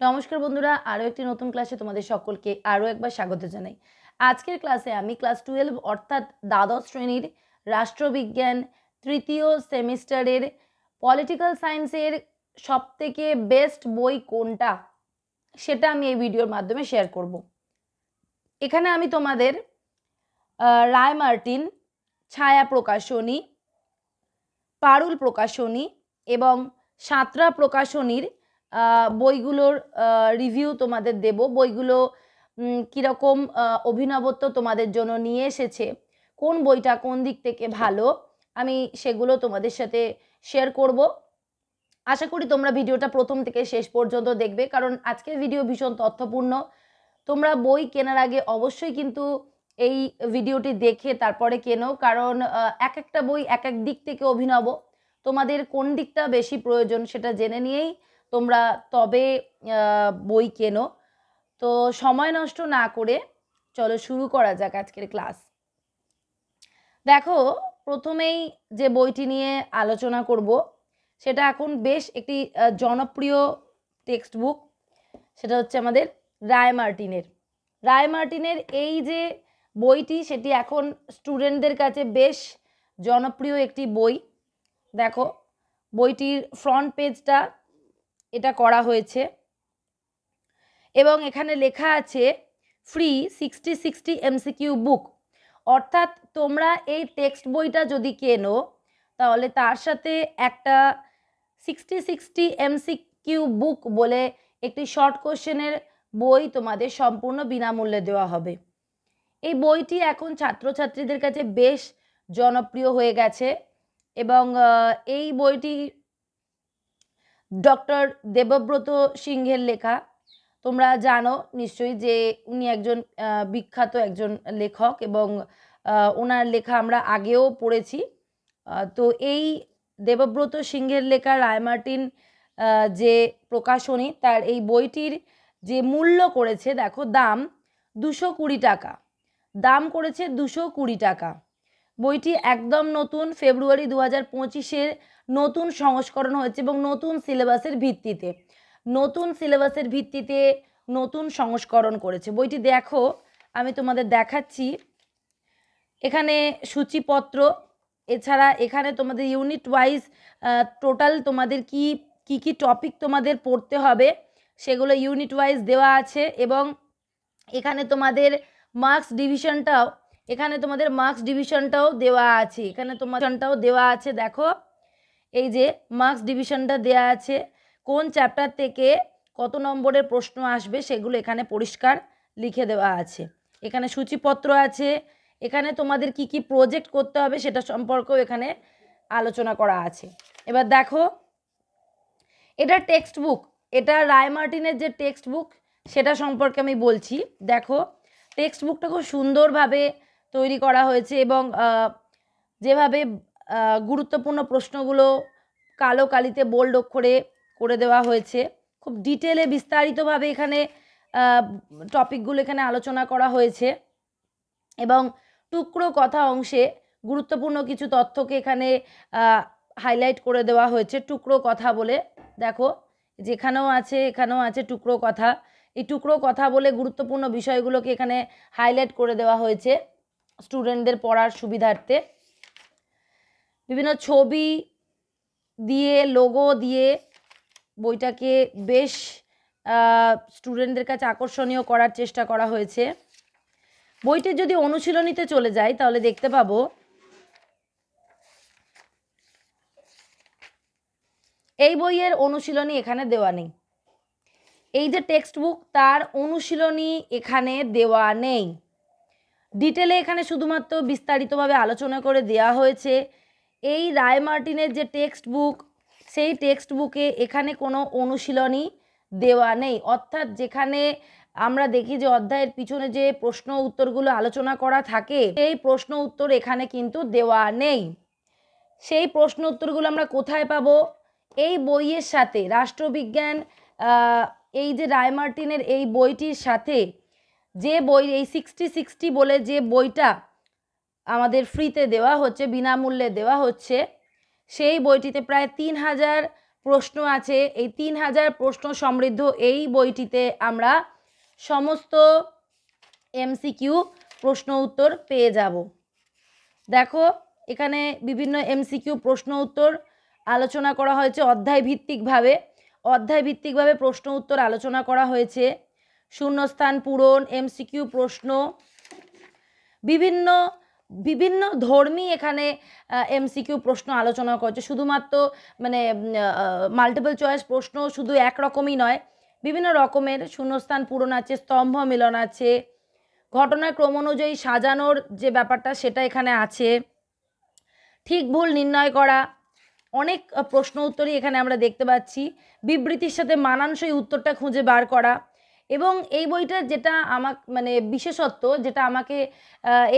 নমস্কার বন্ধুরা, আরও একটি নতুন ক্লাসে তোমাদের সকলকে আরও একবার স্বাগত জানাই। আজকের ক্লাসে আমি ক্লাস টুয়েলভ অর্থাৎ দ্বাদশ শ্রেণির রাষ্ট্রবিজ্ঞান তৃতীয় সেমিস্টারের পলিটিক্যাল সায়েন্সের সবথেকে বেস্ট বই কোনটা সেটা আমি এই ভিডিওর মাধ্যমে শেয়ার করব। এখানে আমি তোমাদের রায় মার্টিন, ছায়া প্রকাশনী, পারুল প্রকাশনী এবং সাঁতরা প্রকাশনীর বইগুলোর রিভিউ তোমাদের দেব। বইগুলো কীরকম অভিনবত্ব তোমাদের জন্য নিয়ে এসেছে, কোন বইটা কোন দিক থেকে ভালো, আমি সেগুলো তোমাদের সাথে শেয়ার করব। আশা করি তোমরা ভিডিওটা প্রথম থেকে শেষ পর্যন্ত দেখবে, কারণ আজকের ভিডিও ভীষণ তথ্যপূর্ণ। তোমরা বই কেনার আগে অবশ্যই কিন্তু এই ভিডিওটি দেখে তারপরে কেনো, কারণ এক একটা বই এক এক দিক থেকে অভিনব। তোমাদের কোন দিকটা বেশি প্রয়োজন সেটা জেনে নিয়েই তোমরা তবে বই কেনো। তো সময় নষ্ট না করে চলো শুরু করা যাক আজকের ক্লাস। দেখো, প্রথমেই যে বইটি নিয়ে আলোচনা করব, সেটা এখন বেশ একটি জনপ্রিয় টেক্সট বুক। সেটা হচ্ছে আমাদের রায় মার্টিনের। রায় মার্টিনের এই যে বইটি, সেটি এখন স্টুডেন্টদের কাছে বেশ জনপ্রিয় একটি বই। দেখো, বইটির ফ্রন্ট পেজটা এটা করা হয়েছে। এবং এখানে লেখা আছে, free sixty sixty MCQ book. অর্থাৎ তোমরা এই টেক্সট বইটা যদি কেনো, তাহলে তার সাথে একটা সিক্সটি সিক্সটি এমসিকিউ বুক বলে একটি শর্ট কোশ্চেনের বই তোমাদের সম্পূর্ণ বিনামূল্যে দেওয়া হবে। এই বইটি এখন ছাত্রছাত্রীদের কাছে বেশ জনপ্রিয় হয়ে গেছে এবং এই বইটি ডক্টর দেবব্রত সিংহের লেখা। তোমরা জানো নিশ্চয়ই যে উনি একজন বিখ্যাত একজন লেখক এবং ওনার লেখা আমরা আগেও পড়েছি। তো এই দেবব্রত সিংহের লেখা রায়মার্টিন যে প্রকাশনী, তার এই বইটির যে মূল্য করেছে, দেখো দাম দুশো কুড়ি টাকা। দাম করেছে দুশো কুড়ি টাকা। বইটি একদম নতুন, ফেব্রুয়ারি দু হাজার পঁচিশের নতুন সংস্করণ হয়েছে এবং নতুন সিলেবাসের ভিত্তিতে, নতুন সিলেবাসের ভিত্তিতে নতুন সংস্করণ করেছে। বইটি দেখো, আমি তোমাদের দেখাচ্ছি। এখানে সূচিপত্র, এছাড়া এখানে তোমাদের ইউনিট ওয়াইজ টোটাল তোমাদের কি কি কি টপিক তোমাদের পড়তে হবে, সেগুলো ইউনিট ওয়াইজ দেওয়া আছে এবং এখানে তোমাদের মার্কস ডিভিশনটাও এখানে তোমাদের মার্কস ডিভিশনটাও দেওয়া আছে। এখানে তোমারটাও দেওয়া আছে, দেখো। এই যে মার্কস ডিভিশনটা দেওয়া আছে, কোন চ্যাপ্টার থেকে কত নম্বরের প্রশ্ন আসবে সেগুলো এখানে পরিষ্কার লিখে দেওয়া আছে। এখানে সূচিপত্র আছে, এখানে তোমাদের কি কি প্রজেক্ট করতে হবে সেটা সম্পর্কেও এখানে আলোচনা করা আছে। এবার দেখো, এটা টেক্সট বুক এটা রায় মার্টিনের যে টেক্সট বুক সেটা সম্পর্কে আমি বলছি। দেখো টেক্সট বুকটা খুব সুন্দরভাবে তৈরি করা হয়েছে এবং যেভাবে গুরুত্বপূর্ণ প্রশ্নগুলো কালো কালিতে বোল্ড অক্ষরে করে দেওয়া হয়েছে। খুব ডিটেলে বিস্তারিতভাবে এখানে টপিকগুলো এখানে আলোচনা করা হয়েছে এবং টুকরো কথা অংশে গুরুত্বপূর্ণ কিছু তথ্যকে এখানে হাইলাইট করে দেওয়া হয়েছে। টুকরো কথা বলে, দেখো, যেখানেও আছে, এখানেও আছে টুকরো কথা। এই টুকরো কথা বলে গুরুত্বপূর্ণ বিষয়গুলোকে এখানে হাইলাইট করে দেওয়া হয়েছে। স্টুডেন্টদের পড়ার সুবিধার্থে বিভিন্ন ছবি দিয়ে লোগো দিয়ে বইটাকে বেশ স্টুডেন্টদের কাছে আকর্ষণীয় করার চেষ্টা করা হয়েছে। বইটি যদি অনুশীলনীতে চলে যায় তাহলে দেখতে পাবো এই বইয়ের অনুশীলনী এখানে দেওয়া নেই। এই যে টেক্সট বুক তার অনুশীলনী এখানে দেওয়া নেই। ডিটেলে এখানে শুধুমাত্র বিস্তারিতভাবে আলোচনা করে দেওয়া হয়েছে। এই রায় মার্টিনের যে টেক্সট বুক সেই টেক্সট বুকে এখানে কোনো অনুশীলনী দেওয়া নেই। অর্থাৎ যেখানে আমরা দেখি যে অধ্যায়ের পিছনে যে প্রশ্ন উত্তরগুলো আলোচনা করা থাকে, সেই প্রশ্ন উত্তর এখানে কিন্তু দেওয়া নেই। সেই প্রশ্ন উত্তরগুলো আমরা কোথায় পাবো? এই বইয়ের সাথে, রাষ্ট্রবিজ্ঞান এই যে রায় মার্টিনের এই বইটির সাথে যে বই, এই সিক্সটি সিক্সটি বলে যে বইটা আমাদের ফ্রিতে দেওয়া হচ্ছে, বিনামূল্যে দেওয়া হচ্ছে, সেই বইটিতে প্রায় তিন হাজার প্রশ্ন আছে। এই তিন হাজার প্রশ্ন সমৃদ্ধ এই বইটিতে আমরা সমস্ত এমসিকিউ প্রশ্ন উত্তর পেয়ে যাব। দেখো, এখানে বিভিন্ন এমসিকিউ প্রশ্ন উত্তর আলোচনা করা হয়েছে অধ্যায় ভিত্তিকভাবে অধ্যায় ভিত্তিকভাবে প্রশ্ন উত্তর আলোচনা করা হয়েছে। শূন্যস্থান পূরণ এমসিকিউ প্রশ্ন। বিভিন্ন বিভিন্ন ধর্মী এখানে এমসিকিউ প্রশ্ন আলোচনা করছে। শুধুমাত্র মানে মাল্টিপল চয়েস প্রশ্ন শুধু একরকমই নয়। বিভিন্ন রকমের শূন্যস্থান পূরণ আছে, স্তম্ভ মিলন আছে। ঘটনাক্রম অনুযায়ী সাজানোর যে ব্যাপারটা, সেটা এখানে আছে। ঠিক ভুল নির্ণয় করা। অনেক প্রশ্ন উত্তরই এখানে আমরা দেখতে পাচ্ছি। বিবৃতির সাথে মানানসই উত্তরটা খুঁজে বার করা। এবং এই বইটার যেটা আমাক মানে বিশেষত্ব, যেটা আমাকে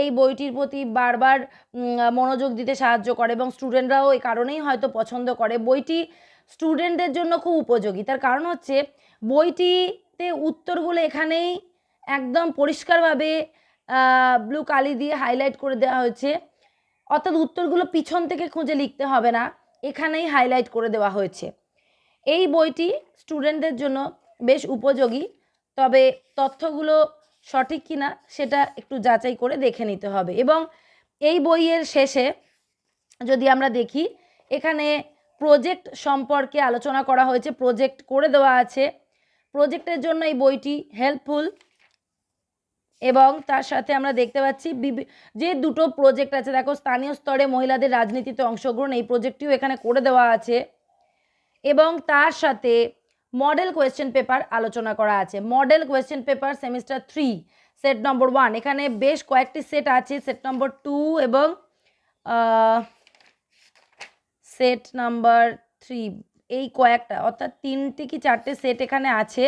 এই বইটির প্রতি বারবার মনোযোগ দিতে সাহায্য করে এবং স্টুডেন্টরাও এই কারণেই হয়তো পছন্দ করে। বইটি স্টুডেন্টদের জন্য খুব উপযোগী। তার কারণ হচ্ছে বইটিতে উত্তরগুলো এখানেই একদম পরিষ্কারভাবে ব্লু কালি দিয়ে হাইলাইট করে দেওয়া হয়েছে। অর্থাৎ উত্তরগুলো পিছন থেকে খুঁজে লিখতে হবে না, এখানেই হাইলাইট করে দেওয়া হয়েছে। এই বইটি স্টুডেন্টদের জন্য বেশ উপযোগী। তবে তথ্যগুলো সঠিক কিনা সেটা একটু যাচাই করে দেখে নিতে হবে। এবং এই বইয়ের শেষে যদি আমরা দেখি, এখানে প্রজেক্ট সম্পর্কে আলোচনা করা হয়েছে, প্রজেক্ট করে দেওয়া আছে। প্রজেক্টের জন্য এই বইটি হেল্পফুল এবং তার সাথে আমরা দেখতে পাচ্ছি যে দুটো প্রজেক্ট আছে, দেখো স্থানীয় স্তরে মহিলাদের রাজনীতিতে অংশগ্রহণ, এই প্রজেক্টটিও এখানে করে দেওয়া আছে। এবং তার সাথে মডেল কোয়েশ্চেন পেপার আলোচনা করা আছে। Model question paper semester three, set number one. এখানে বেশ কয়েকটি সেট আছে, সেট নম্বর টু এবং সেট নাম্বার থ্রি। এই কয়েকটা, অর্থাৎ তিনটে কি চারটে সেট এখানে আছে।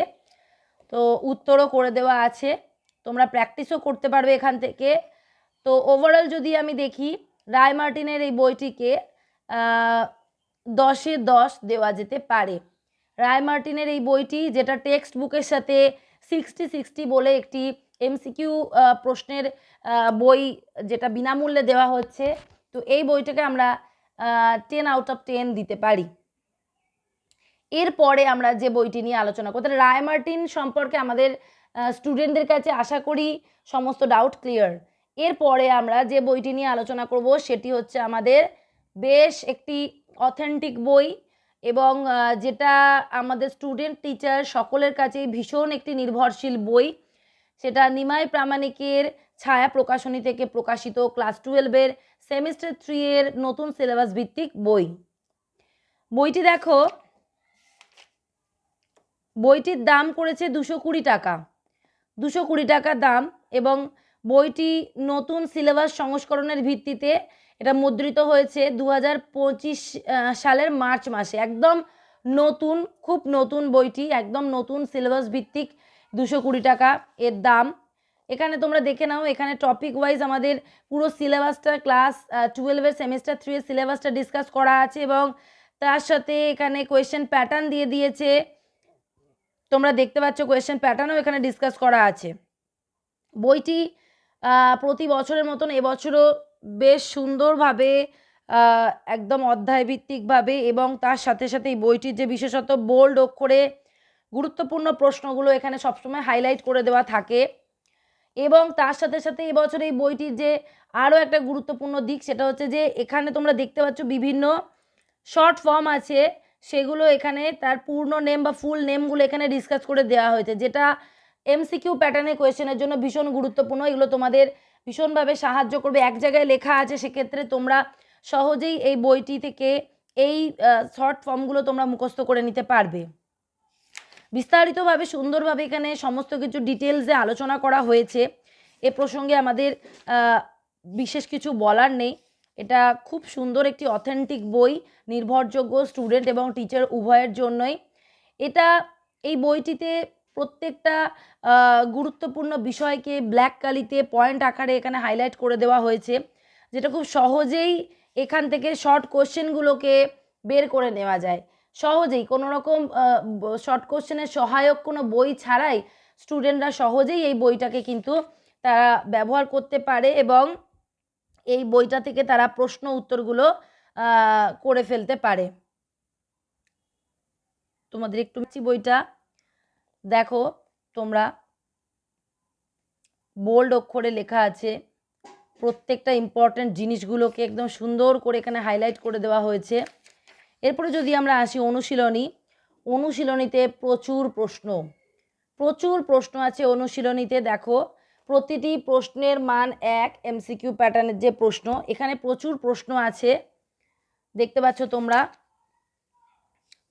তো উত্তরও করে দেওয়া আছে। তোমরা প্র্যাকটিসও করতে পারবে এখান থেকে। তো ওভারঅল যদি আমি দেখি, রায় মার্টিনের এই বইটিকে দশে দশ দেওয়া যেতে পারে। রায় মার্টিনের এই বইটি, যেটা টেক্সট বুকের সাথে সিক্সটি সিক্সটি বলে একটি এমসিকিউ প্রশ্নের বই যেটা বিনামূল্যে দেওয়া হচ্ছে, তো এই বইটাকে আমরা টেন আউট অফ টেন দিতে পারি। এরপরে আমরা যে বইটি নিয়ে আলোচনা করতে রায় মার্টিন সম্পর্কে আমাদের স্টুডেন্টদের কাছে আশা করি সমস্ত ডাউট ক্লিয়ার এরপরে আমরা যে বইটি নিয়ে আলোচনা করব, সেটি হচ্ছে আমাদের বেশ একটি অথেন্টিক বই এবং যেটা আমাদের স্টুডেন্ট টিচার সকলের কাছেই ভীষণ একটি নির্ভরশীল বই। সেটা নিমাই প্রামাণিকের ছায়া প্রকাশনী থেকে প্রকাশিত ক্লাস টুয়েলভের সেমিস্টার থ্রি এর নতুন সিলেবাস ভিত্তিক বই। বইটি দেখো, বইটির দাম করেছে দুশো কুড়ি টাকা। দুশো কুড়ি টাকা দাম এবং বইটি নতুন সিলেবাস সংস্করণের ভিত্তিতে এটা মুদ্রিত হয়েছে দু হাজার পঁচিশ সালের মার্চ মাসে। একদম নতুন, খুব নতুন বইটি, একদম নতুন সিলেবাস ভিত্তিক দুশো কুড়ি টাকা এর দাম। এখানে তোমরা দেখে নাও, এখানে টপিক ওয়াইজ আমাদের পুরো সিলেবাসটা ক্লাস টুয়েলভের সেমিস্টার থ্রি এর সিলেবাসটা ডিসকাস করা আছে এবং তার সাথে এখানে কোয়েশ্চেন প্যাটার্ন দিয়ে দিয়েছে। তোমরা দেখতে পাচ্ছ কোয়েশ্চেন প্যাটার্নও এখানে ডিসকাস করা আছে। বইটি প্রতি বছরের মতন এবছরও বেশ সুন্দরভাবে একদম অধ্যায়ভিত্তিকভাবে এবং তার সাথে সাথে এই বইটির যে বিশেষত বোল্ড অক্ষরে গুরুত্বপূর্ণ প্রশ্নগুলো এখানে সবসময় হাইলাইট করে দেওয়া থাকে এবং তার সাথে সাথে এবছর এই বইটির যে আরও একটা গুরুত্বপূর্ণ দিক সেটা হচ্ছে যে এখানে তোমরা দেখতে পাচ্ছ বিভিন্ন শর্ট ফর্ম আছে, সেগুলো এখানে তার পূর্ণ নেম বা ফুল নেমগুলো এখানে ডিসকাস করে দেওয়া হয়েছে, যেটা এমসিকিউ প্যাটার্নে কোয়েশ্চেনের জন্য ভীষণ গুরুত্বপূর্ণ, এগুলো তোমাদের ভীষণভাবে সাহায্য করবে। এক জায়গায় লেখা আছে, সেক্ষেত্রে তোমরা সহজেই এই বইটি থেকে এই শর্ট ফর্মগুলো তোমরা মুখস্থ করে নিতে পারবে। বিস্তারিতভাবে, সুন্দরভাবে এখানে সমস্ত কিছু ডিটেলসে আলোচনা করা হয়েছে। এ প্রসঙ্গে আমাদের বিশেষ কিছু বলার নেই। এটা খুব সুন্দর একটি অথেন্টিক বই, নির্ভরযোগ্য স্টুডেন্ট এবং টিচার উভয়ের জন্যই। এটা, এই বইটিতে প্রত্যেকটা গুরুত্বপূর্ণ বিষয়কে ব্ল্যাক কালিতে পয়েন্ট আকারে এখানে হাইলাইট করে দেওয়া হয়েছে। যেটা খুব সহজেই এখান থেকে শর্ট কোশ্চেনগুলোকে বের করে নেওয়া যায়। সহজেই কোনো রকম শর্ট কোশ্চেনের সহায়ক কোনো বই ছাড়াই স্টুডেন্টরা সহজেই এই বইটাকে কিন্তু তারা ব্যবহার করতে পারে এবং এই বইটা থেকে তারা প্রশ্ন উত্তরগুলো করে ফেলতে পারে। তোমাদের একটু বইটা দেখো তোমরা বোল্ড অক্ষরে লেখা আছে, প্রত্যেকটা ইম্পর্ট্যান্ট জিনিসগুলোকে একদম সুন্দর করে এখানে হাইলাইট করে দেওয়া হয়েছে। এরপরে যদি আমরা আসি অনুশীলনী, অনুশীলনীতে প্রচুর প্রশ্ন। প্রচুর প্রশ্ন আছে অনুশীলনীতে, দেখো প্রতিটি প্রশ্নের মান এক এমসিকিউ প্যাটার্নের যে প্রশ্ন, এখানে প্রচুর প্রশ্ন আছে। দেখতে পাচ্ছ তোমরা?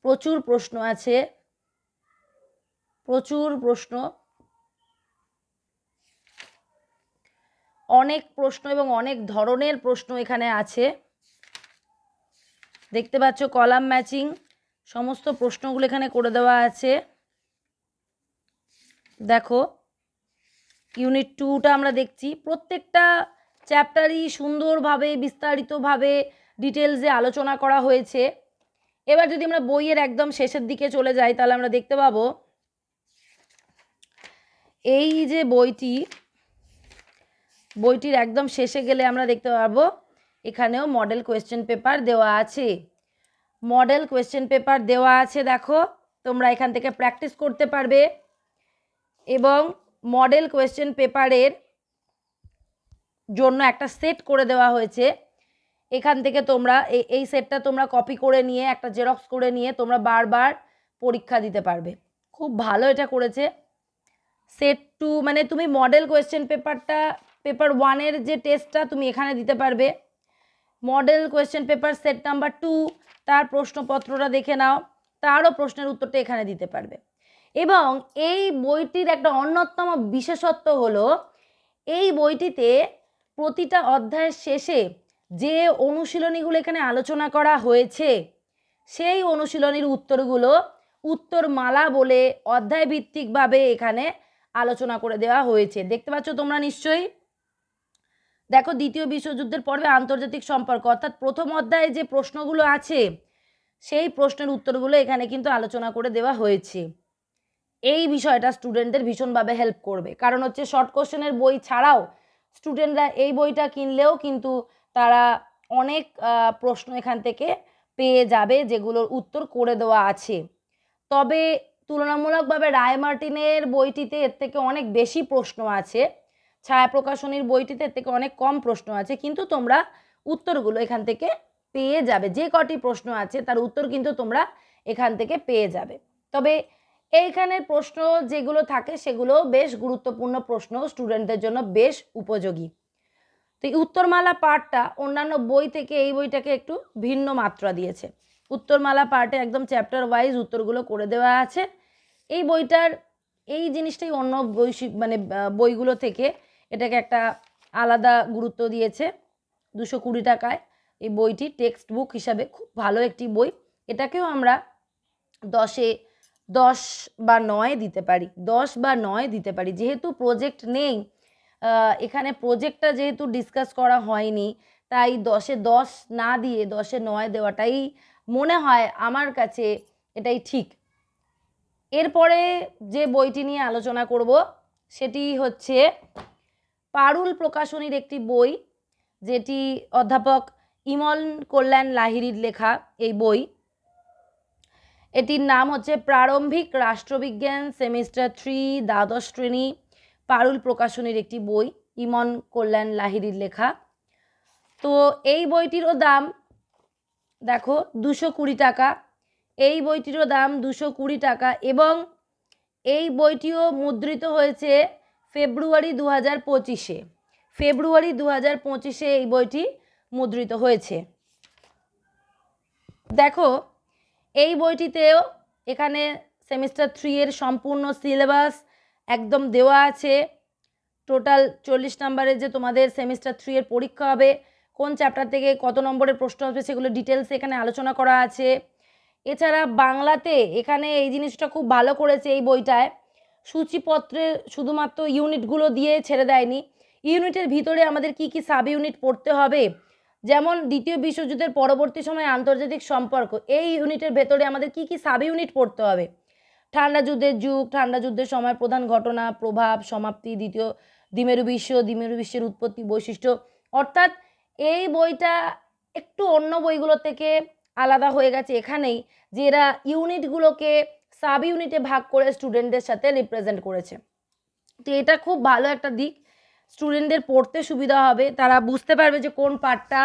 প্রচুর প্রশ্ন আছে। প্রচুর প্রশ্ন। অনেক প্রশ্ন এবং অনেক ধরনের প্রশ্ন এখানে আছে। দেখতে পাচ্ছ, কলাম ম্যাচিং, সমস্ত প্রশ্নগুলো এখানে করে দেওয়া আছে। দেখো, ইউনিট টুটা আমরা দেখছি। প্রত্যেকটা চ্যাপ্টারই সুন্দরভাবে, বিস্তারিতভাবে ডিটেলসে আলোচনা করা হয়েছে। এবার যদি আমরা বইয়ের একদম শেষের দিকে চলে যাই, তাহলে আমরা দেখতে পাবো এই যে বইটি, বইটির একদম শেষে গেলে আমরা দেখতে পারব, এখানেও মডেল কোয়েশ্চেন পেপার দেওয়া আছে। মডেল কোয়েশ্চেন পেপার দেওয়া আছে, দেখো, তোমরা এখান থেকে প্র্যাকটিস করতে পারবে। এবং মডেল কোয়েশ্চেন পেপারের জন্য একটা সেট করে দেওয়া হয়েছে। এখান থেকে তোমরা এই এই সেটটা তোমরা কপি করে নিয়ে, একটা জেরক্স করে নিয়ে তোমরা বারবার পরীক্ষা দিতে পারবে। খুব ভালো এটা করেছে। সেট টু মানে তুমি মডেল কোয়েশ্চেন পেপারটা পেপার ওয়ানের যে টেস্টটা তুমি এখানে দিতে পারবে। Model question paper set number two তার প্রশ্নপত্রটা দেখে নাও, তারও প্রশ্নের উত্তরটা এখানে দিতে পারবে। এবং এই বইটির একটা অন্যতম বিশেষত্ব হলো, এই বইটিতে প্রতিটা অধ্যায়ের শেষে যে অনুশীলনীগুলো এখানে আলোচনা করা হয়েছে, সেই অনুশীলনীর উত্তরগুলো উত্তরমালা বলে অধ্যায় ভিত্তিকভাবে এখানে আলোচনা করে দেওয়া হয়েছে। দেখতে পাচ্ছ তোমরা নিশ্চয়ই? দেখো, দ্বিতীয় বিশ্বযুদ্ধের পর্বে আন্তর্জাতিক সম্পর্ক, অর্থাৎ প্রথম অধ্যায়ে যে প্রশ্নগুলো আছে, সেই প্রশ্নের উত্তরগুলো এখানে কিন্তু আলোচনা করে দেওয়া হয়েছে। এই বিষয়টা স্টুডেন্টদের ভীষণভাবে হেল্প করবে। কারণ হচ্ছে শর্ট কোশ্চেনের বই ছাড়াও স্টুডেন্টরা এই বইটা কিনলেও কিন্তু তারা অনেক প্রশ্ন এখান থেকে পেয়ে যাবে, যেগুলোর উত্তর করে দেওয়া আছে। তবে তুলনামূলকভাবে রায় মার্টিনের বইটিতে এর থেকে অনেক বেশি প্রশ্ন আছে। ছায়া প্রকাশনীর বইটিতে এর থেকে অনেক কম প্রশ্ন আছে, কিন্তু তোমরা উত্তরগুলো এখান থেকে পেয়ে যাবে। যে কটি প্রশ্ন আছে তার উত্তর কিন্তু তোমরা এখান থেকে পেয়ে যাবে। তবে এইখানের প্রশ্ন যেগুলো থাকে সেগুলো বেশ গুরুত্বপূর্ণ প্রশ্ন, স্টুডেন্টদের জন্য বেশ উপযোগী। তো এই উত্তরমালা পার্টটা অন্যান্য বই থেকে এই বইটাকে একটু ভিন্ন মাত্রা দিয়েছে। উত্তরমালা পার্টে একদম চ্যাপ্টার ওয়াইজ উত্তরগুলো করে দেওয়া আছে। এই বইটার, এই জিনিসটাই অন্য বই মানে বইগুলো থেকে এটাকে একটা আলাদা গুরুত্ব দিয়েছে দুশো কুড়ি টাকায়। এই বইটি টেক্সট বুক হিসাবে খুব ভালো একটি বই। এটাকেও আমরা দশে, দশ বা নয় দিতে পারি, দশ বা নয় দিতে পারি। যেহেতু প্রজেক্ট নেই এখানে প্রজেক্টটা যেহেতু ডিসকাস করা হয়নি, তাই দশে দশ না দিয়ে দশে নয় দেওয়াটাই মনে হয় আমার কাছে এটাই ঠিক। এরপরে যে বইটি নিয়ে আলোচনা করব, সেটি হচ্ছে পারুল প্রকাশনীর একটি বই, যেটি অধ্যাপক ইমল কল্যাণ লাহিরির লেখা এই বই। এটির নাম হচ্ছে প্রারম্ভিক রাষ্ট্রবিজ্ঞান সেমিস্টার থ্রি, দ্বাদশ শ্রেণি, পারুল প্রকাশনীর একটি বই, ইমন কল্যাণ লাহিরির লেখা। তো এই বইটিরও দাম দেখো, দুশো কুড়ি টাকা। এই বইটিরও দাম দুশো কুড়ি টাকা এবং এই বইটিও মুদ্রিত হয়েছে ফেব্রুয়ারি দু হাজার পঁচিশে। ফেব্রুয়ারি দু হাজার পঁচিশে এই বইটি মুদ্রিত হয়েছে। দেখো, এই বইটিতেও এখানে সেমিস্টার থ্রি এর সম্পূর্ণ সিলেবাস একদম দেওয়া আছে। টোটাল চল্লিশ নাম্বারের যে তোমাদের সেমিস্টার থ্রি এর পরীক্ষা হবে কোন চ্যাপ্টার থেকে কত নম্বরের প্রশ্ন আসবে সেগুলো ডিটেলস এখানে আলোচনা করা আছে। এছাড়া বাংলাতে এখানে এই জিনিসটা খুব ভালো করেছে এই বইটায়। সূচিপত্রে শুধুমাত্র ইউনিটগুলো দিয়ে ছেড়ে দেয়নি। ইউনিটের ভিতরে আমাদের কি কি সাব ইউনিট পড়তে হবে? যেমন দ্বিতীয় বিশ্বযুদ্ধের পরবর্তী সময়ে আন্তর্জাতিক সম্পর্ক, এই ইউনিটের ভেতরে আমাদের কি কি সাব ইউনিট পড়তে হবে? ঠান্ডা যুদ্ধের যুগ, ঠান্ডা যুদ্ধের সময় প্রধান ঘটনা, প্রভাব, সমাপ্তি, দ্বিতীয়, দ্বিমেরু বিশ্ব, দ্বিমেরু বিশ্বের উৎপত্তি বৈশিষ্ট্য। অর্থাৎ এই বইটা একটু অন্য বইগুলো থেকে আলাদা হয়ে গেছে এখানেই, যে এরা ইউনিটগুলোকে সাব ইউনিটে ভাগ করে স্টুডেন্টদের সাথে রিপ্রেজেন্ট করেছে। তো এটা খুব ভালো একটা দিক, স্টুডেন্টদের পড়তে সুবিধা হবে, তারা বুঝতে পারবে যে কোন পার্টটা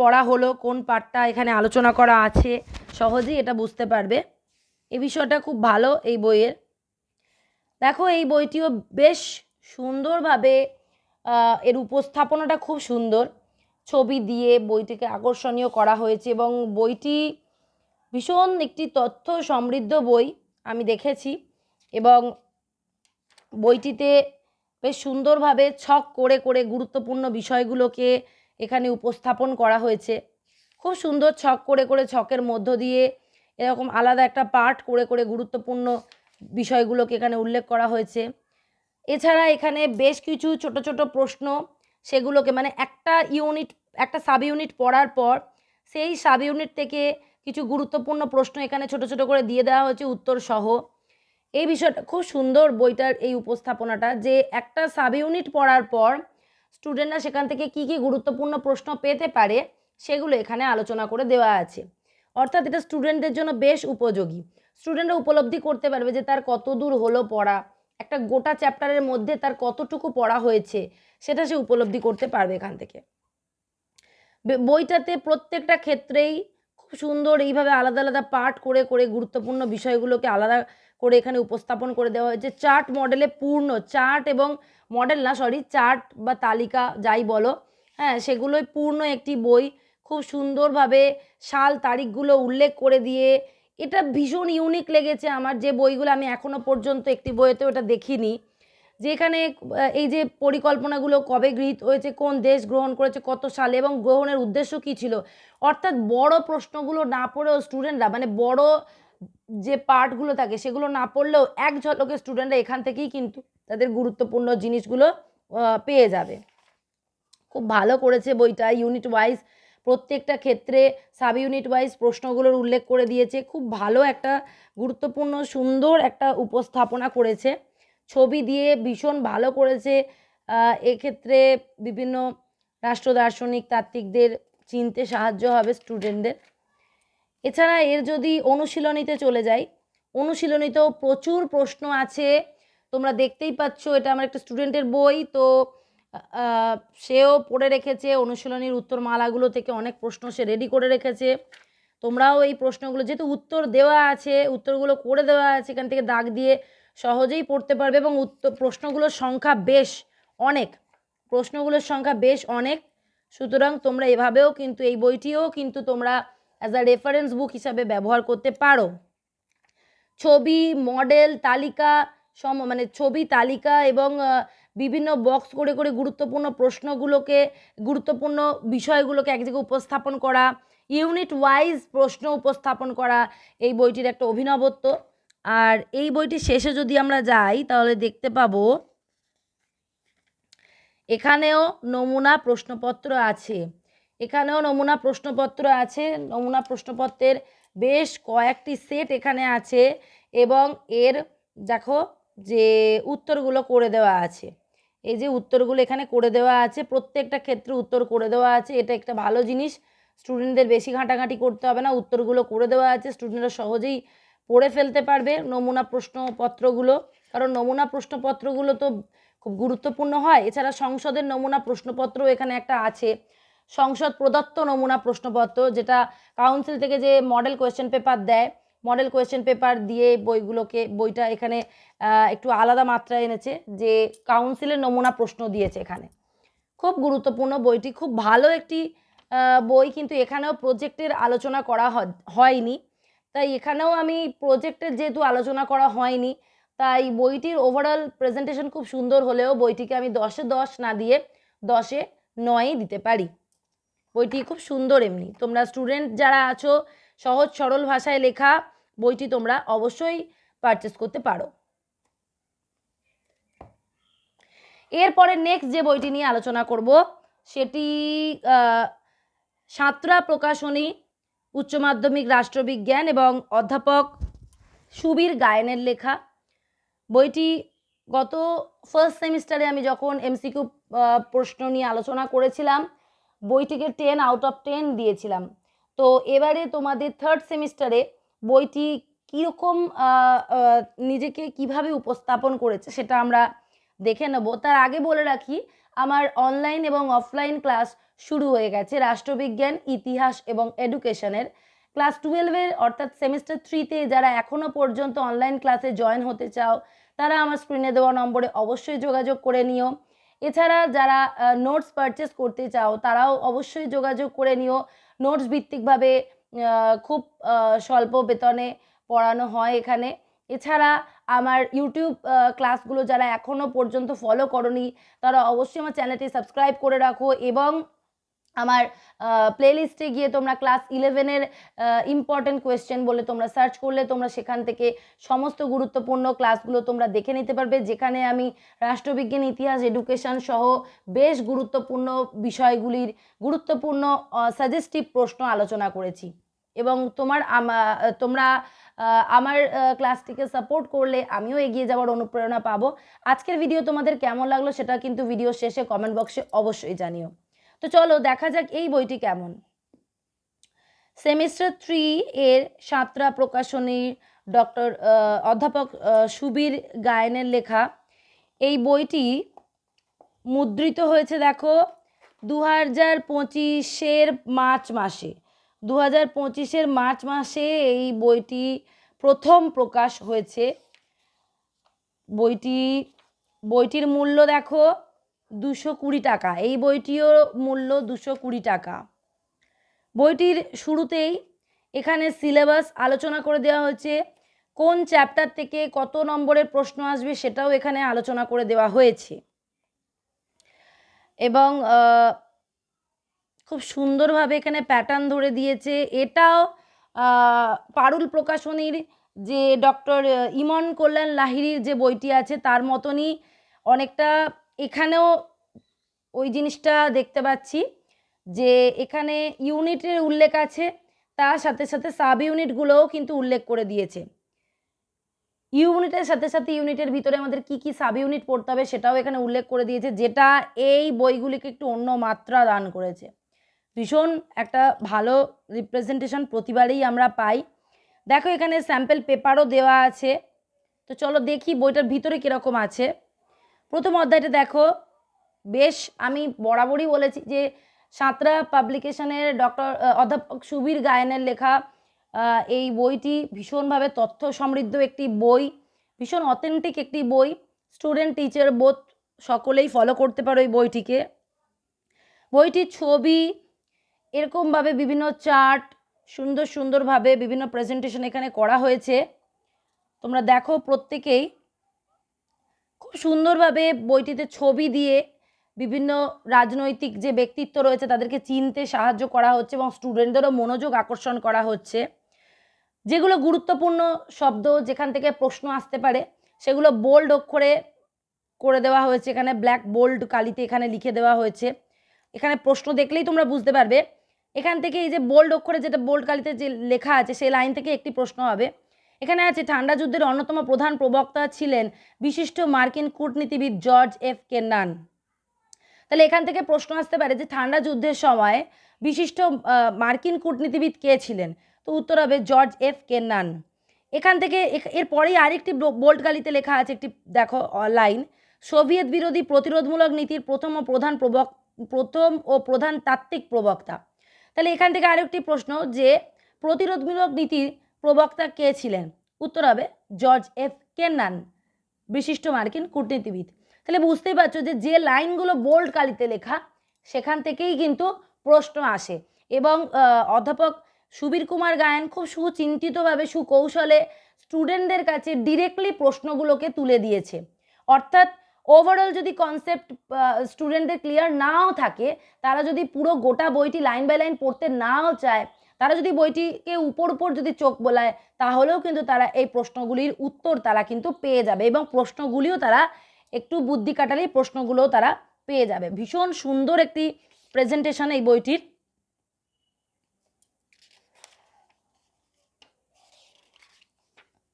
পড়া হলো, কোন পার্টটা এখানে আলোচনা করা আছে, সহজেই এটা বুঝতে পারবে। এ বিষয়টা খুব ভালো এই বইয়ের। দেখো এই বইটিও বেশ সুন্দরভাবে এর উপস্থাপনাটা খুব সুন্দর। ছবি দিয়ে বইটিকে আকর্ষণীয় করা হয়েছে এবং বইটি ভীষণ একটি তথ্য সমৃদ্ধ বই আমি দেখেছি এবং বইটিতে বেশ সুন্দরভাবে ছক করে করে গুরুত্বপূর্ণ বিষয়গুলোকে এখানে উপস্থাপন করা হয়েছে। খুব সুন্দর ছক করে করে ছকের মধ্য দিয়ে এরকম আলাদা একটা পার্ট করে করে গুরুত্বপূর্ণ বিষয়গুলোকে এখানে উল্লেখ করা হয়েছে। এছাড়া এখানে বেশ কিছু ছোট ছোট প্রশ্ন সেগুলোকে মানে একটা ইউনিট একটা সাব ইউনিট পড়ার পর, সেই সাব ইউনিট থেকে কিছু গুরুত্বপূর্ণ প্রশ্ন এখানে ছোট ছোট করে দিয়ে দেওয়া হয়েছে, উত্তর সহ। এই বিষয়টা, খুব সুন্দর বইটার এই উপস্থাপনাটা যে একটা সাব ইউনিট পড়ার পর স্টুডেন্টরা সেখান থেকে কি কি গুরুত্বপূর্ণ প্রশ্ন পেতে পারে, সেগুলো এখানে আলোচনা করে দেওয়া আছে। অর্থাৎ এটা স্টুডেন্টদের জন্য বেশ উপযোগী। স্টুডেন্টরা উপলব্ধি করতে পারবে যে তার কত দূর হলো পড়া, একটা গোটা চ্যাপ্টারের মধ্যে তার কতটুকু পড়া হয়েছে, সেটা সে উপলব্ধি করতে পারবে এখান থেকে। বইটাতে প্রত্যেকটা ক্ষেত্রেই খুব সুন্দর এইভাবে আলাদা আলাদা পার্ট করে করে গুরুত্বপূর্ণ বিষয়গুলোকে আলাদা করে এখানে উপস্থাপন করে দেওয়া হয়েছে। চার্ট মডেলে পূর্ণ, চার্ট এবং মডেল না, সরি, চার্ট বা তালিকা যাই বলো হ্যাঁ সেগুলোই পূর্ণ একটি বই। খুব সুন্দরভাবে সাল তারিখগুলো উল্লেখ করে দিয়ে, এটা ভীষণ ইউনিক লেগেছে। আমার যে বইগুলো আমি এখনও পর্যন্ত একটি বইয়েতেও এটা দেখিনি। যেখানে এই যে পরিকল্পনাগুলো কবে গৃহীত হয়েছে, কোন দেশ গ্রহণ করেছে, কত সালে এবং গ্রহণের উদ্দেশ্য কী ছিল? অর্থাৎ বড় প্রশ্নগুলো না পড়েও স্টুডেন্টরা মানে বড় যে পার্টগুলো থাকে, সেগুলো না পড়লেও এক ঝলকে স্টুডেন্টরা এখান থেকেই কিন্তু তাদের গুরুত্বপূর্ণ জিনিসগুলো পেয়ে যাবে। খুব ভালো করেছে বইটা ইউনিট ওয়াইজ প্রত্যেকটা ক্ষেত্রে সাব ইউনিট ওয়াইজ প্রশ্নগুলোর উল্লেখ করে দিয়েছে। খুব ভালো একটা, গুরুত্বপূর্ণ, সুন্দর একটা উপস্থাপনা করেছে। ছবি দিয়ে ভীষণ ভালো করেছে। এক্ষেত্রে বিভিন্ন রাষ্ট্র দার্শনিক তাত্ত্বিকদের চিনতে সাহায্য হবে স্টুডেন্টদের এছাড়া এর যদি অনুশীলনীতে চলে যাই, অনুশীলনীতেও প্রচুর প্রশ্ন আছে। তোমরা দেখতেই পাচ্ছ, এটা আমার একটা স্টুডেন্টের বই, তো সেও পড়ে রেখেছে। অনুশীলনীর উত্তরমালাগুলো থেকে অনেক প্রশ্ন সে রেডি করে রেখেছে। তোমরাও এই প্রশ্নগুলো, যেহেতু উত্তর দেওয়া আছে, উত্তরগুলো করে দেওয়া আছে, এখান থেকে দাগ দিয়ে সহজেই পড়তে পারবে এবং উত্তর প্রশ্নগুলোর সংখ্যা বেশ অনেক, প্রশ্নগুলোর সংখ্যা বেশ অনেক। সুতরাং তোমরা এভাবেও কিন্তু, এই বইটিও কিন্তু তোমরা অ্যাজ আ রেফারেন্স বুক হিসাবে ব্যবহার করতে পারো। ছবি মডেল তালিকা সম মানে ছবি, তালিকা এবং বিভিন্ন বক্স করে করে গুরুত্বপূর্ণ প্রশ্নগুলোকে, গুরুত্বপূর্ণ বিষয়গুলোকে এক জায়গায় উপস্থাপন করা ইউনিট ওয়াইজ প্রশ্ন উপস্থাপন করা এই বইটির একটা অভিনবত্ব। আর এই বইটি শেষে যদি আমরা যাই, তাহলে দেখতে পাবো এখানেও নমুনা প্রশ্নপত্র আছে। এখানেও নমুনা প্রশ্নপত্র আছে। নমুনা প্রশ্নপত্রের বেশ কয়েকটি সেট এখানে আছে এবং এর, দেখো, যে উত্তরগুলো করে দেওয়া আছে। এই যে উত্তরগুলো এখানে করে দেওয়া আছে, প্রত্যেকটা ক্ষেত্রে উত্তর করে দেওয়া আছে। এটা একটা ভালো জিনিস। স্টুডেন্টদের বেশি ঘাঁটাঘাঁটি করতে হবে না, উত্তরগুলো করে দেওয়া আছে, স্টুডেন্টরা সহজেই পড়ে ফেলতে পারবে নমুনা প্রশ্নপত্রগুলো। কারণ নমুনা প্রশ্নপত্রগুলো তো খুব গুরুত্বপূর্ণ হয়। এছাড়া সংসদের নমুনা প্রশ্নপত্র এখানে একটা আছে। সংসদ প্রদত্ত নমুনা প্রশ্নপত্র যেটা কাউন্সিল থেকে যে মডেল কোয়েশ্চেন পেপার দেয়, মডেল কোয়েশ্চেন পেপার দিয়ে বইগুলোকে, বইটা এখানে একটু আলাদা মাত্রায় এনেছে যে কাউন্সিলের নমুনা প্রশ্ন দিয়েছে এখানে। খুব গুরুত্বপূর্ণ বইটি, খুব ভালো একটি বই কিন্তু এখানেও প্রজেক্টের আলোচনা করা হয়নি। তাই এখানেও আমি প্রজেক্টের যেহেতু আলোচনা করা হয়নি, তাই বইটির ওভারঅল প্রেজেন্টেশন খুব সুন্দর হলেও বইটিকে আমি দশে দশ না দিয়ে দশে নয়ই দিতে পারি। বইটি খুব সুন্দর এমনি। তোমরা স্টুডেন্ট যারা আছো, সহজ সরল ভাষায় লেখা বইটি তোমরা অবশ্যই পারচেস করতে পারো। এরপরে নেক্সট যে বইটি নিয়ে আলোচনা করব, সেটি সাঁতরা প্রকাশনী, উচ্চ মাধ্যমিক রাষ্ট্রবিজ্ঞান এবং অধ্যাপক সুবীর গায়নের লেখা। বইটি গত ফার্স্ট সেমিস্টারে আমি যখন এমসিকিউ প্রশ্ন নিয়ে আলোচনা করেছিলাম, বইটিকে টেন আউট অফ টেন দিয়েছিলাম। তো এবারে তোমাদের থার্ড সেমিস্টারে বইটি কীরকম নিজেকে কীভাবে উপস্থাপন করেছে সেটা আমরা দেখে নেব। তার আগে বলে রাখি, আমার অনলাইন এবং অফলাইন ক্লাস শুরু হয়ে গেছে। রাষ্ট্রবিজ্ঞান, ইতিহাস এবং এডুকেশনের ক্লাস টুয়েলভের অর্থাৎ সেমিস্টার থ্রিতে যারা এখনও পর্যন্ত অনলাইন ক্লাসে জয়েন হতে চাও, তারা আমার স্ক্রিনে দেওয়া নম্বরে অবশ্যই যোগাযোগ করে নিও। এছাড়া যারা নোটস পারচেস করতে চাও, তারাও অবশ্যই যোগাযোগ করে নিও। নোটস ভিত্তিকভাবে খুব স্বল্প বেতনে পড়ানো হয় এখানে। এছাড়া আমার ইউটিউব ক্লাসগুলো যারা এখনও পর্যন্ত ফলো করনি, তারা অবশ্যই আমার চ্যানেলটি সাবস্ক্রাইব করে রাখো এবং আমার প্লেলিস্টে গিয়ে তোমরা ক্লাস ইলেভেনের ইম্পর্টেন্ট কোয়েশ্চেন বলে তোমরা সার্চ করলে তোমরা সেখান থেকে সমস্ত গুরুত্বপূর্ণ ক্লাসগুলো তোমরা দেখে নিতে পারবে। যেখানে আমি রাষ্ট্রবিজ্ঞান, ইতিহাস এডুকেশন সহ বেশ গুরুত্বপূর্ণ বিষয়গুলির গুরুত্বপূর্ণ সাজেস্টিভ প্রশ্ন আলোচনা করেছি। এবং তোমার তোমরা আমার ক্লাসটিকে সাপোর্ট করলে আমিও এগিয়ে যাওয়ার অনুপ্রেরণা পাবো। আজকের ভিডিও তোমাদের কেমন লাগল সেটা কিন্তু ভিডিও শেষে কমেন্ট বক্সে অবশ্যই জানিও। তো চলো দেখা যাক এই বইটি কেমন। সেমিস্টার থ্রি এর সাঁতরা প্রকাশনী ডক্টর অধ্যাপক সুবীর গায়নের লেখা। এই বইটি মুদ্রিত হয়েছে দেখো দু হাজার পঁচিশের মার্চ মাসে। দু হাজার পঁচিশের মার্চ মাসে এই বইটি প্রথম প্রকাশ হয়েছে। বইটি, বইটির মূল্য দেখো দুশো কুড়ি টাকা। এই বইটিও মূল্য দুশো কুড়ি টাকা। বইটির শুরুতেই এখানে সিলেবাস আলোচনা করে দেওয়া হয়েছে, কোন চ্যাপ্টার থেকে কত নম্বরের প্রশ্ন আসবে সেটাও এখানে আলোচনা করে দেওয়া হয়েছে। এবং খুব সুন্দরভাবে এখানে প্যাটার্ন ধরে দিয়েছে। এটাও পারুল প্রকাশনীর যে ডক্টর ইমন কল্যাণ লাহিরির যে বইটি আছে, তার মতনই অনেকটা এখানেও ওই জিনিসটা দেখতে পাচ্ছি যে এখানে ইউনিটের উল্লেখ আছে, তার সাথে সাথে সাব ইউনিটগুলোও কিন্তু উল্লেখ করে দিয়েছে। ইউনিটের সাথে সাথে ইউনিটের ভিতরে আমাদের কি কি সাব ইউনিট পড়তে হবে সেটাও এখানে উল্লেখ করে দিয়েছে, যেটা এই বইগুলিকে একটু অন্য মাত্রা দান করেছে। ভীষণ একটা ভালো রিপ্রেজেন্টেশন প্রতিবারেই আমরা পাই। দেখো এখানে স্যাম্পেল পেপারও দেওয়া আছে। তো চলো দেখি বইটার ভিতরে কীরকম আছে। প্রথম অধ্যায়টা দেখো। বেশ আমি বরাবরই বলেছি যে সাঁতরা পাবলিকেশনের ডক্টর, অধ্যাপক সুবীর গায়নের লেখা এই বইটি ভীষণভাবে তথ্য সমৃদ্ধ একটি বই, ভীষণ অথেন্টিক একটি বই। স্টুডেন্ট টিচার বোধ সকলেই ফলো করতে পারো এই বইটিকে। বইটির ছবি এরকমভাবে বিভিন্ন চার্ট সুন্দর সুন্দরভাবে বিভিন্ন প্রেজেন্টেশন এখানে করা হয়েছে। তোমরা দেখো প্রত্যেকেই খুব সুন্দরভাবে বইটিতে ছবি দিয়ে বিভিন্ন রাজনৈতিক যে ব্যক্তিত্ব রয়েছে তাদেরকে চিনতে সাহায্য করা হচ্ছে এবং স্টুডেন্টদেরও মনোযোগ আকর্ষণ করা হচ্ছে। যেগুলো গুরুত্বপূর্ণ শব্দ যেখান থেকে প্রশ্ন আসতে পারে, সেগুলো বোল্ড অক্ষরে করে দেওয়া হয়েছে। এখানে ব্ল্যাক বোল্ড কালিতে এখানে লিখে দেওয়া হয়েছে। এখানে প্রশ্ন দেখলেই তোমরা বুঝতে পারবে। এখান থেকে এই যে বোল্ড অক্ষরে যেটা বোল্ড কালিতে যে লেখা আছে, সেই লাইন থেকে একটি প্রশ্ন হবে। এখানে আছে, ঠান্ডা যুদ্ধের অন্যতম প্রধান প্রবক্তা ছিলেন বিশিষ্ট মার্কিন কূটনীতিবিদ জর্জ এফ কেনান। তাহলে এখান থেকে প্রশ্ন আসতে পারে যে, ঠান্ডা যুদ্ধের সময় বিশিষ্ট মার্কিন কূটনীতিবিদ কে ছিলেন? তো উত্তর হবে জর্জ এফ কেনান। এখান থেকে এরপরেই আরেকটি বোল্ড গালিতে লেখা আছে একটি, দেখো লাইন। সোভিয়েত বিরোধী প্রতিরোধমূলক নীতির প্রথম ও প্রধান প্রবক, প্রথম ও প্রধান তাত্ত্বিক প্রবক্তা। তাহলে এখান থেকে আরেকটি প্রশ্ন যে, প্রতিরোধমূলক নীতির প্রবক্তা কে ছিলেন? উত্তর হবে জর্জ এফ কেনান, বিশিষ্ট মার্কিন কূটনীতিবিদ। তাহলে বুঝতেই পারছ যে যে লাইনগুলো বোল্ড কালিতে লেখা, সেখান থেকেই কিন্তু প্রশ্ন আসে। এবং অধ্যাপক সুবীর কুমার গায়েন খুব সুচিন্তিতভাবে, সুকৌশলে স্টুডেন্টদের কাছে ডিরেক্টলি প্রশ্নগুলোকে তুলে দিয়েছে। অর্থাৎ ওভারঅল যদি কনসেপ্ট স্টুডেন্টদের ক্লিয়ার নাও থাকে, তারা যদি পুরো গোটা বইটি লাইন বাই লাইন পড়তে নাও চায় তারা যদি বইটিকে উপর উপর যদি চোখ বোলায়, তাহলেও কিন্তু তারা এই প্রশ্নগুলির উত্তর তারা কিন্তু পেয়ে যাবে এবং প্রশ্নগুলিও তারা একটু বুদ্ধি কাটালেই প্রশ্নগুলোও তারা পেয়ে যাবে। ভীষণ সুন্দর একটি প্রেজেন্টেশন এই বইটির।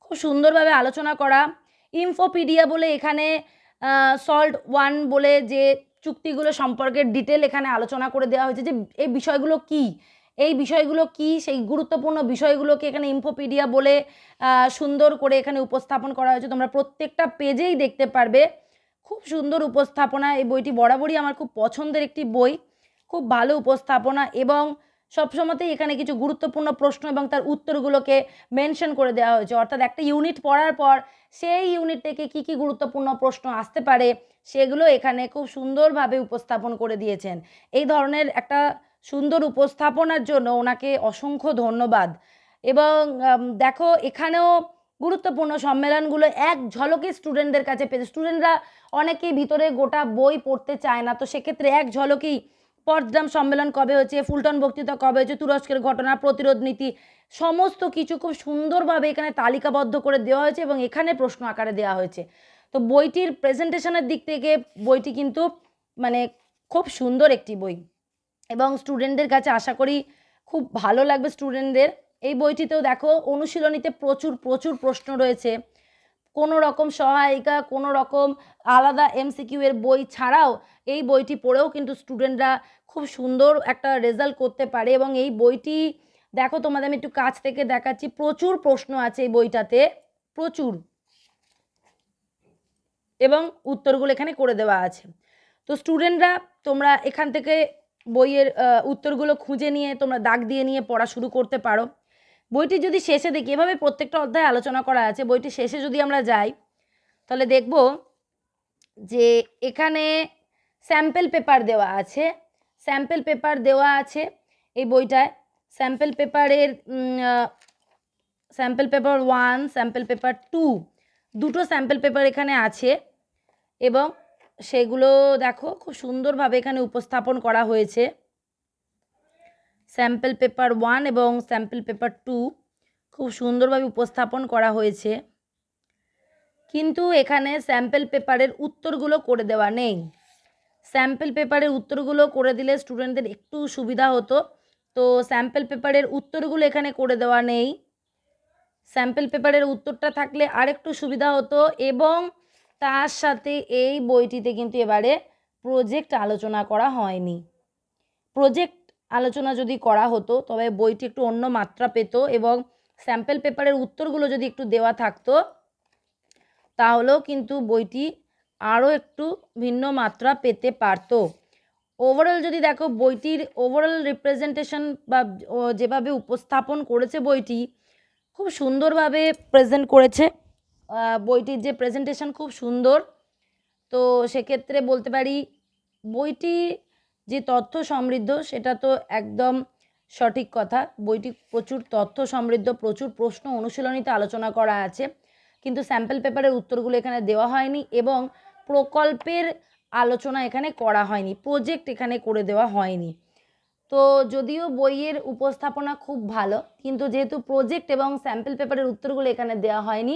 খুব সুন্দরভাবে আলোচনা করা। ইনফোপিডিয়া বলে এখানে সল্ট ওয়ান বলে যে চুক্তিগুলো সম্পর্কে ডিটেল এখানে আলোচনা করে দেওয়া হয়েছে যে এই বিষয়গুলো কি? এই বিষয়গুলো কি? সেই গুরুত্বপূর্ণ বিষয়গুলোকে এখানে ইনফোপিডিয়া বলে সুন্দর করে এখানে উপস্থাপন করা হয়েছে। তোমরা প্রত্যেকটা পেজেই দেখতে পারবে। খুব সুন্দর উপস্থাপনা। এই বইটি বরাবরই আমার খুব পছন্দের একটি বই। খুব ভালো উপস্থাপনা এবং সবসময়তেই এখানে কিছু গুরুত্বপূর্ণ প্রশ্ন এবং তার উত্তরগুলোকে মেনশন করে দেওয়া হয়েছে। অর্থাৎ একটা ইউনিট পড়ার পর সেই ইউনিট থেকে কী কী গুরুত্বপূর্ণ প্রশ্ন আসতে পারে সেগুলো এখানে খুব সুন্দরভাবে উপস্থাপন করে দিয়েছেন। এই ধরনের একটা সুন্দর উপস্থাপনার জন্য ওনাকে অসংখ্য ধন্যবাদ। এবং দেখো, এখানেও গুরুত্বপূর্ণ সম্মেলনগুলো এক ঝলকে স্টুডেন্টদের কাছে পেয়েছে স্টুডেন্টরা অনেকেই ভিতরে গোটা বই পড়তে চায় না, তো সেক্ষেত্রে এক ঝলকেই পর্দাম সম্মেলন কবে হয়েছে, ফুলটন বক্তৃতা কবে হয়েছে, তুরস্কের ঘটনা, প্রতিরোধ নীতি, সমস্ত কিছু খুব সুন্দরভাবে এখানে তালিকাবদ্ধ করে দেওয়া হয়েছে এবং এখানে প্রশ্ন আকারে দেওয়া হয়েছে। তো বইটির প্রেজেন্টেশনের দিক থেকে বইটি কিন্তু মানে খুব সুন্দর একটি বই। এবং স্টুডেন্টদের কাছে আশা করি খুব ভালো লাগবে স্টুডেন্টদের এই বইটিতেও দেখো, অনুশীলনীতে প্রচুর প্রচুর প্রশ্ন রয়েছে। কোনো রকম সহায়িকা কোনো রকম আলাদা এমসিকিউ এর বই ছাড়াও এই বইটি পড়েও কিন্তু স্টুডেন্টরা খুব সুন্দর একটা রেজাল্ট করতে পারে এবং এই বইটি, দেখো তোমাদের আমি একটু কাছ থেকে দেখাচ্ছি, প্রচুর প্রশ্ন আছে এই বইটাতে, প্রচুর। এবং উত্তরগুলো এখানে করে দেওয়া আছে। তো স্টুডেন্টরা তোমরা এখান থেকে বইয়ের উত্তরগুলো খুঁজে নিয়ে তোমরা দাগ দিয়ে নিয়ে পড়া শুরু করতে পারো। বইটি যদি শেষে দেখি, এভাবে প্রত্যেকটা অধ্যায় আলোচনা করা আছে। বইটি শেষে যদি আমরা যাই, তাহলে দেখব যে এখানে স্যাম্পেল পেপার দেওয়া আছে। স্যাম্পেল পেপার দেওয়া আছে এই বইটায়। স্যাম্পেল পেপারের sample paper one sample paper two দুটো স্যাম্পেল পেপার এখানে আছে। এবং সেগুলো দেখো খুব সুন্দরভাবে এখানে উপস্থাপন করা হয়েছে। স্যাম্পল পেপার ওয়ান এবং স্যাম্পল পেপার টু খুব সুন্দরভাবে উপস্থাপন করা হয়েছে। কিন্তু এখানে স্যাম্পল পেপারের উত্তরগুলো করে দেওয়া নেই। স্যাম্পল পেপারের উত্তরগুলো করে দিলে স্টুডেন্টদের একটু সুবিধা হতো। তো স্যাম্পল পেপারের উত্তরগুলো এখানে করে দেওয়া নেই। স্যাম্পল পেপারের উত্তরটা থাকলে আরেকটু সুবিধা হতো এবং তার সাথে এই বইটিতে কিন্তু এবারে প্রজেক্ট আলোচনা করা হয়নি। প্রজেক্ট আলোচনা যদি করা হতো, তবে বইটি একটু অন্য মাত্রা পেত এবং স্যাম্পল পেপারের উত্তরগুলো যদি একটু দেওয়া থাকতো, তাহলেও কিন্তু বইটি আরও একটু ভিন্ন মাত্রা পেতে পারতো। ওভারঅল যদি দেখো, বইটির ওভারঅল রিপ্রেজেন্টেশন বা যেভাবে উপস্থাপন করেছে বইটি, খুব সুন্দরভাবে প্রেজেন্ট করেছে। বইটির যে প্রেজেন্টেশন খুব সুন্দর। তো সেক্ষেত্রে বলতে পারি, বইটি যে তথ্য সমৃদ্ধ, সেটা তো একদম সঠিক কথা। বইটি প্রচুর তথ্য সমৃদ্ধ, প্রচুর প্রশ্ন অনুশীলনীতে আলোচনা করা আছে। কিন্তু স্যাম্পল পেপারের উত্তরগুলো এখানে দেওয়া হয়নি এবং প্রকল্পের আলোচনা এখানে করা হয়নি প্রজেক্ট এখানে করে দেওয়া হয়নি। তো যদিও বইয়ের উপস্থাপনা খুব ভালো, কিন্তু যেহেতু প্রজেক্ট এবং স্যাম্পল পেপারের উত্তরগুলো এখানে দেওয়া হয়নি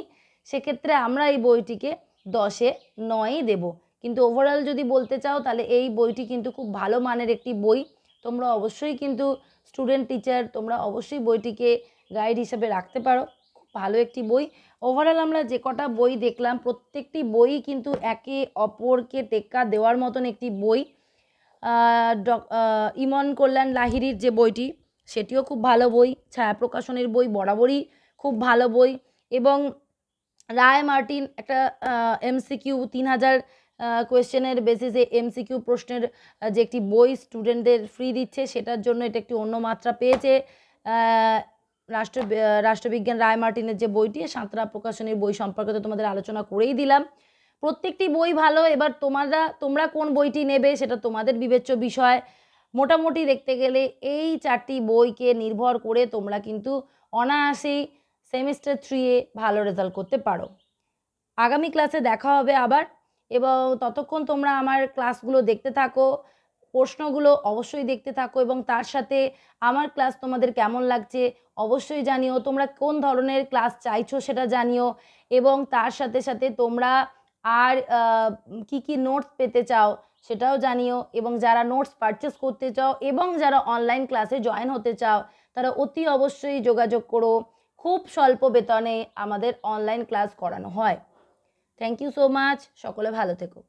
সেক্ষেত্রে আমরা এই বইটিকে দশে নয়ই দেব। কিন্তু ওভারঅল যদি বলতে চাও, তাহলে এই বইটি কিন্তু খুব ভালো মানের একটি বই। তোমরা অবশ্যই কিন্তু স্টুডেন্ট টিচার তোমরা অবশ্যই বইটিকে গাইড হিসেবে রাখতে পারো। খুব ভালো একটি বই। ওভারঅল আমরা যে কটা বই দেখলাম, প্রত্যেকটি বই কিন্তু একে অপরকে টেক্কা দেওয়ার মতন একটি বই। ইমন কল্যাণ লাহিড়ির যে বইটি, সেটিও খুব ভালো বই। ছায়া প্রকাশনের বই বরাবরই খুব ভালো বই। এবং রায় মার্টিন একটা এমসিকিউ, তিন হাজার কোয়েশ্চেনের বেসিসে এমসিকিউ প্রশ্নের যে একটি বই স্টুডেন্টদের ফ্রি দিচ্ছে, সেটার জন্য এটা একটি অন্য মাত্রা পেয়েছে। রাষ্ট্র রাষ্ট্রবিজ্ঞান রায় মার্টিনের যে বইটি, সাঁতরা প্রকাশনের বই সম্পর্কে তো তোমাদের আলোচনা করেই দিলাম। প্রত্যেকটি বই ভালো, এবার তোমরা তোমরা কোন বইটি নেবে সেটা তোমাদের বিবেচ্য বিষয়। মোটামুটি দেখতে গেলে এই চারটি বইকে নির্ভর করে তোমরা কিন্তু অনায়াসেই সেমিস্টার থ্রিয়ে ভালো রেজাল্ট করতে পারো। আগামী ক্লাসে দেখা হবে আবার এবং ততক্ষণ তোমরা আমার ক্লাসগুলো দেখতে থাকো, প্রশ্নগুলো অবশ্যই দেখতে থাকো এবং তার সাথে আমার ক্লাস তোমাদের কেমন লাগছে অবশ্যই জানিও, তোমরা কোন ধরনের ক্লাস চাইছো সেটা জানিও এবং তার সাথে সাথে তোমরা আর কি কি নোটস পেতে চাও সেটাও জানিও এবং যারা নোটস পারচেস করতে চাও এবং যারা অনলাইন ক্লাসে জয়েন হতে চাও তারা অতি অবশ্যই যোগাযোগ করো। খুব স্বল্প বেতনে আমাদের অনলাইন ক্লাস করানো হয়। থ্যাংক ইউ সো মাচ সকলে ভালো থেকো।